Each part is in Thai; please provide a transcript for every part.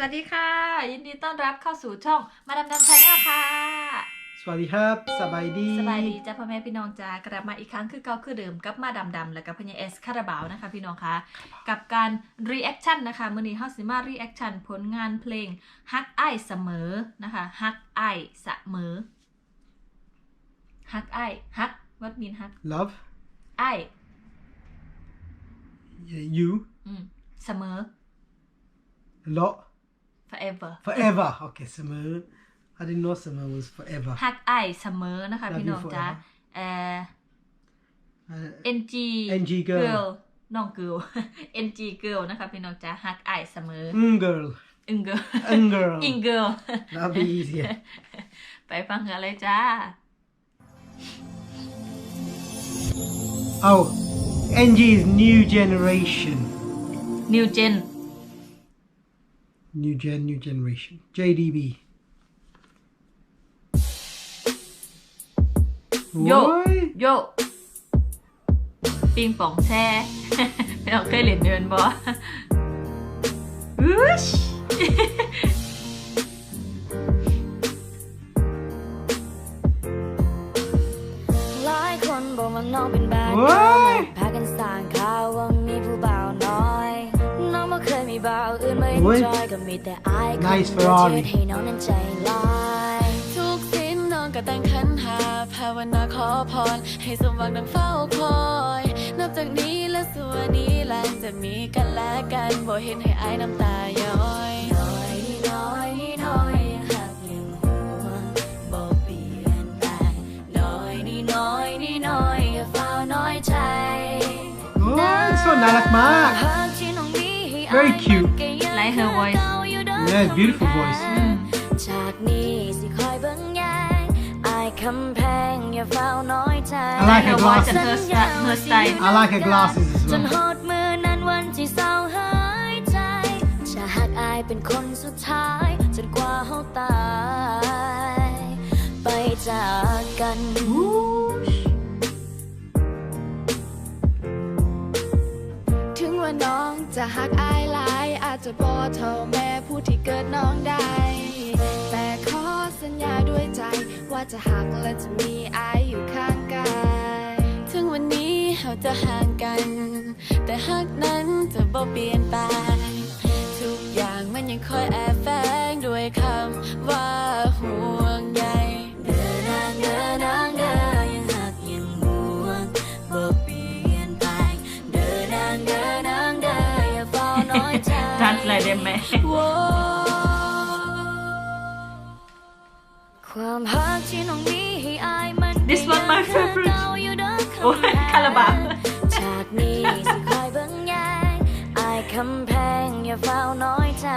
สวัสดีค่ะ ยินดีต้อนรับเข้าสู่ช่องมาดามดามชาแนลค่ะ สวัสดีครับ สบายดีสบายดีจ้าพ่อแม่พี่น้องจ้ากลับมาอีกครั้งคือเก่าคือเดิมกับมาดามดำและกับพญาเอสคาราบาวนะคะพี่น้องคะกับการรีแอคชั่นนะคะมือนี้เฮาสิมารีแอคชั่นผลงานเพลงฮักไอายเสมอนะคะฮักไอายเสมอฮักไอายฮัก what mean ฮัก love ไอาย you อืมเสมอ a lot forever forever okay เสมอ I didn't know เสมอ was forever ฮักไอายเสมอนะคะ Love พี่ you น้องจ้า forever เอ่อ Uh, NG NG girl น้อง girl NG girl นะคะ พี่น้องจ้าฮักไอายเสมอ mm girl อึง girl mm girl อิง girl that'll be easier ไปฟังกันเลยจ้า oh NG's new generation New Gen new gen new generation JDB โย Why? โยปิงป่องแช่พี่น้องเคยเล่นเดินบ่อุ๊ชหลายคนบอกว่าน้องเป็นบาดเว้ยพากันสร้างข่าวว่ามีผู้บ่าวน้อย น้องไม่เคยมีบ่าว อื่นมาเว้ย enjoy ก็มีแต่อายคน Nice เดียว Ferrari ที่ให้น้องนั้นใจลายทุกสิ้นน้องก็ตั้งขันหาภาวนาขอพร ให้สมหวังดังเฝ้าคอยนับจากนี้และส่วนนี้หลังจะมีกันและกันบ่เห็นให้อายน้ำตาย้อยน้อยนี่น้อยนี่น้อยยังหักยังห่วงบ่เปลี่ยนแปลงน้อยนี่น้อยนี่น้อยอย่าเฝ้าน้อยใจ oh so น่ารักมากหากที่น้องมีให้อาย Very cute มันก็ยัง Like her voice เก่าอยู่เด้อ yeah beautiful voice จากนี้สิคอยเบิ่งแยงอายคำแพงอย่าเฝ้าน้อยใจ I like her her voice and glasses her style her style I like her glasses จ as น well หดมือนั้นวันที่เศร้าหายใจจะหักอายเป็นคนสุดท้ายจนกว่าเฮาตาย ไปจากกัน ว่าน้องจะหักอายหลาย อาจจะบ่เท่าแม่ผู้ที่เกิดน้องได้ แต่ขอสัญญาด้วยใจ ว่าจะหักและจะมีอายอยู่ข้างกายถึงวันนี้เราจะห่างกัน แต่หักนั้นจะบ่เปลี่ยนไป ทุกอย่างมันยังคอยแอบแฝงด้วยคำว่าห่วงใย ความหักที่น้องมีให้อายมัน This one my ก็ยัง favorite เก่าอยู่เด้อโอ้ยคำแพงคาราบาวจากนี้สิคอยเบิ่งแยงอายคำแพงอย่าเฝ้าน้อยใจ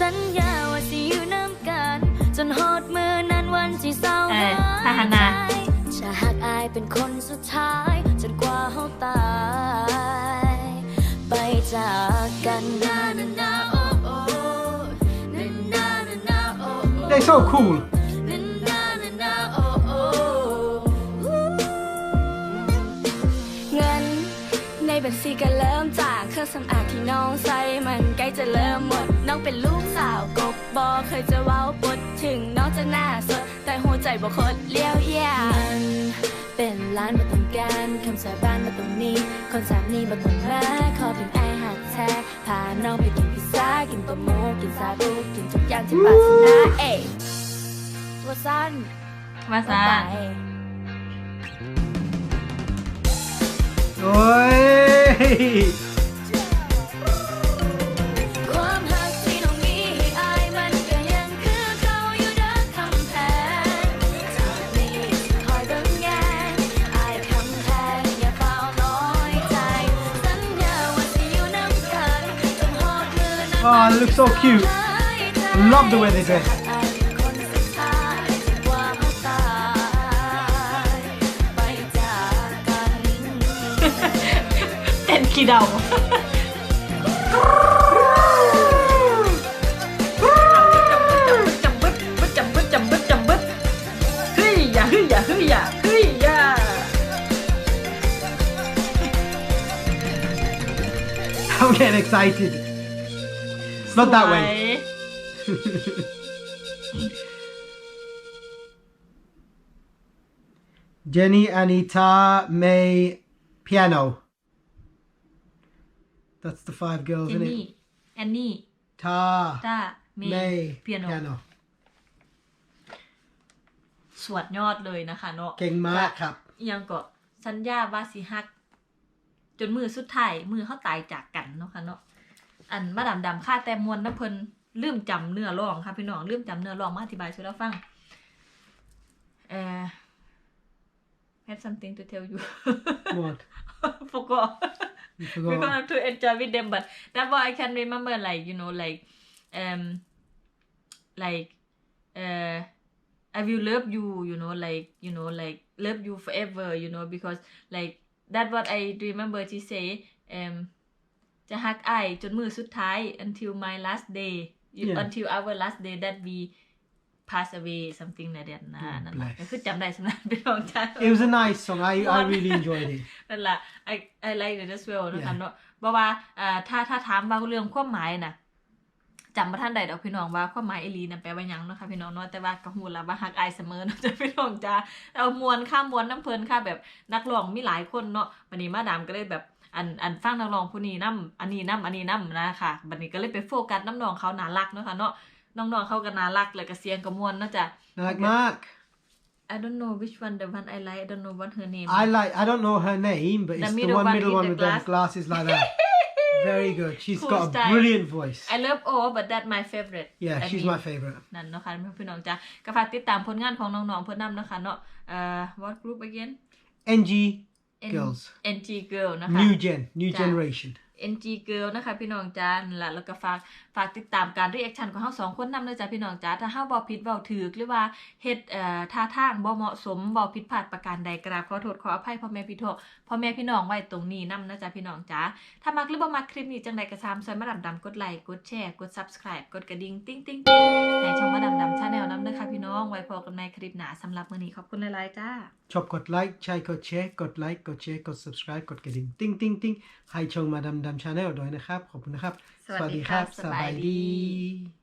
สัญญาว่าสิอยู่น้ำกัน จนหดมือนั้นวันที่เศร้าเอ่อหายทหารนาใจจะหักอายเป็นคนสุดท้าย จนกว่าเฮาตาย ไปจากกันนานานาโอ้โอ้นานานานาโอ้โอ้ they're so cool ในบัญชีก็เริ่มจากเครื่องสำอางที่น้องใส่มันใกล้จะเริ่มหมด น้องเป็นลูกสาวกบบอเคยจะเว้าปดถึงน้องจะหน้าสด แต่หัวใจบ่คดเลี้ยวเยี่ยมันเป็นร้านบ่ต้องการคำสาบานบ่ต้องมีคนสามนี้บ่ต้องมาขอเพียงไอายหักแท้พาน้องไปกินพิซซ่ากินปลาหมูกินซาบูกินทุกอย่างที่ปรารถนาเอ้ยว่าสั้นภาษาโอ้ยความหักที่น้องมีให้อายมันก็ยังคือเก่าอยู่เด้อคำแพงจากนี้สิคอยเบิ่งแยงอายคำแพงอย่าเฝ้าน้อยใจสัญญาว่าสิอยู่ Oh, it looks so cute. Love the way they dress. ฮ้ยอย่า I'm getting excited. It's not that way. สวย Jenny, Anita, May, piano. That's the five เจ girls, น isn't นี่ it? แอนนี่ Ta, ต้าเมย์ May, เปียโน piano. สวดยอดเลยนะคะเนาะเก่งมากครับอิหยังก็สัญญาว่าสิฮัก จนมือสุดท้ายมือเขาตายจากกันเนาะค่ะเนาะอันมาดำดำค่าแต่มวนน้ำเพลินลืมจำเนื้อร้องค่ะพี่น้องลืมจำเนื้อร้องมาอธิบายช่วยเราฟังเอ่อ have something to tell you What? forgot You we're forgot. gonna to enjoy with them but that what I can remember like you know like um like uh I will love you you know like you know like love you forever you know because like that what I remember she say um จะฮักไอายจนมือสุดท้าย until my last day you, Yeah. until our last day that we pass away something like that นะ Oh, นั่นแหละ bless. ก็คือจำได้สำนักพี่น้องจ้า It was a nice song. I, I What? really enjoyed it. นั่นแหละ I I like it as well นะคะ Yeah. เนาะเพราะว่าอ่าถ้าถ้าถามว่าเรื่องความหมายน่ะจำมาท่านใดดอกพี่น้องว่าความหมายอีหลีน่ะแปลว่าหยังเนาะค่ะพี่น้องเนาะแต่ว่าก็ฮู้แล้วว่าฮักอายเสมอเนาะจ้ะพี่น้องจ้าเอามวนข้ามมวนน้ำเพลินค่ะแบบนักร้องมีหลายคนเนาะวันนี้มาดามก็เลยแบบอันอันฟังนักร้องผู้นี้นํอันนี้นํอันนี้นํนะคะบัดนี้ก็เลยไปโฟกัสน้ำน้องเขาน่ารักเนาะค่ะเนาะ น้องๆเขาก็น่ารักแล้วก็เสียงก็ม่วนเนาะจ้ะ Like Okay. Mark. I don't know which one the one I like I don't know what her name I like. I don't know her name, but The it's the middle one one middle with one the with the glass. glasses like that. Very good. She's Cool got a style. brilliant voice. I love all but that my favorite Yeah, I she's mean, my favorite. นั่นเนาะค่ะพี่น้องจ้าก็ฝากติดตามผลงานของน้องๆเพื่อนนำนะคะเนาะเอ่อ what group again NG N- Girls. NG Girl นะคะ New gen, new Ja. generation. NG Girl นะคะพี่น้องจ้านั่นล่ะแล้วก็ฝากฝากติดตามการรีแอคชั่นของเฮาสองคนนำเลยจ้าพี่น้องจ้าถ้าเฮาเว้าผิดเว้าถูกหรือว่าเฮ็ดเอ่อท่าทางบ่เหมาะสมเว้าผิดพลาดประการใดกราบขอโทษขออภัยพ่อแม่พี่โทษพ่อแม่พี่น้องไว้ตรงนี้นำนะจ้าพี่น้องจ้าถ้ามักหรือบ่มักคลิปนี้จังใดก็ตามซอยมาดำดำกดไลค์กดแชร์กด Subscribe กดกระดิ่งติ๊งติ๊งติ๊ง ไว้พบกันในคลิปหน้าสำหรับมื้อนี้ขอบคุณหลายๆจ้า ชอบกดไลค์ใช่กดแชร์กดไลค์กดแชร์กด subscribe กดกระดิ่งติ้งติ้งติ้งให้ช่องมาดำดำชาแนลด้วยนะครับ ขอบคุณนะครับ สวัสดีครับสบายสบายดีดี